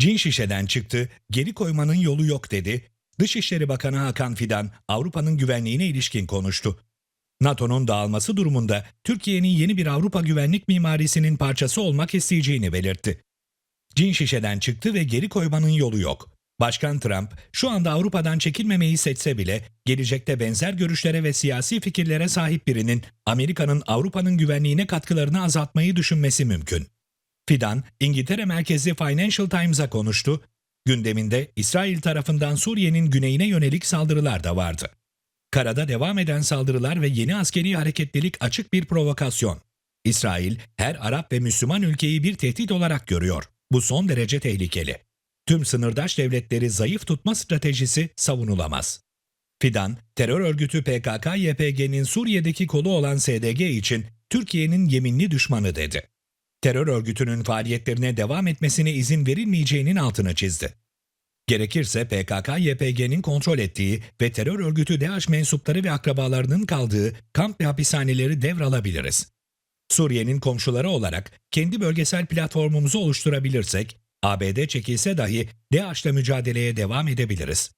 Cin şişeden çıktı, geri koymanın yolu yok dedi. Dışişleri Bakanı Hakan Fidan Avrupa'nın güvenliğine ilişkin konuştu. NATO'nun dağılması durumunda Türkiye'nin yeni bir Avrupa güvenlik mimarisinin parçası olmak isteyeceğini belirtti. Cin şişeden çıktı ve geri koymanın yolu yok. Başkan Trump şu anda Avrupa'dan çekilmemeyi seçse bile gelecekte benzer görüşlere ve siyasi fikirlere sahip birinin Amerika'nın Avrupa'nın güvenliğine katkılarını azaltmayı düşünmesi mümkün. Fidan, İngiltere merkezli Financial Times'a konuştu. Gündeminde İsrail tarafından Suriye'nin güneyine yönelik saldırılar da vardı. Karada devam eden saldırılar ve yeni askeri hareketlilik açık bir provokasyon. İsrail her Arap ve Müslüman ülkeyi bir tehdit olarak görüyor. Bu son derece tehlikeli. Tüm sınırdaş devletleri zayıf tutma stratejisi savunulamaz. Fidan, terör örgütü PKK-YPG'nin Suriye'deki kolu olan SDG için Türkiye'nin yeminli düşmanı dedi. Terör örgütünün faaliyetlerine devam etmesine izin verilmeyeceğinin altını çizdi. Gerekirse PKK-YPG'nin kontrol ettiği ve terör örgütü DAEŞ mensupları ve akrabalarının kaldığı kamp ve hapishaneleri devralabiliriz. Suriye'nin komşuları olarak kendi bölgesel platformumuzu oluşturabilirsek, ABD çekilse dahi DAEŞ'le mücadeleye devam edebiliriz.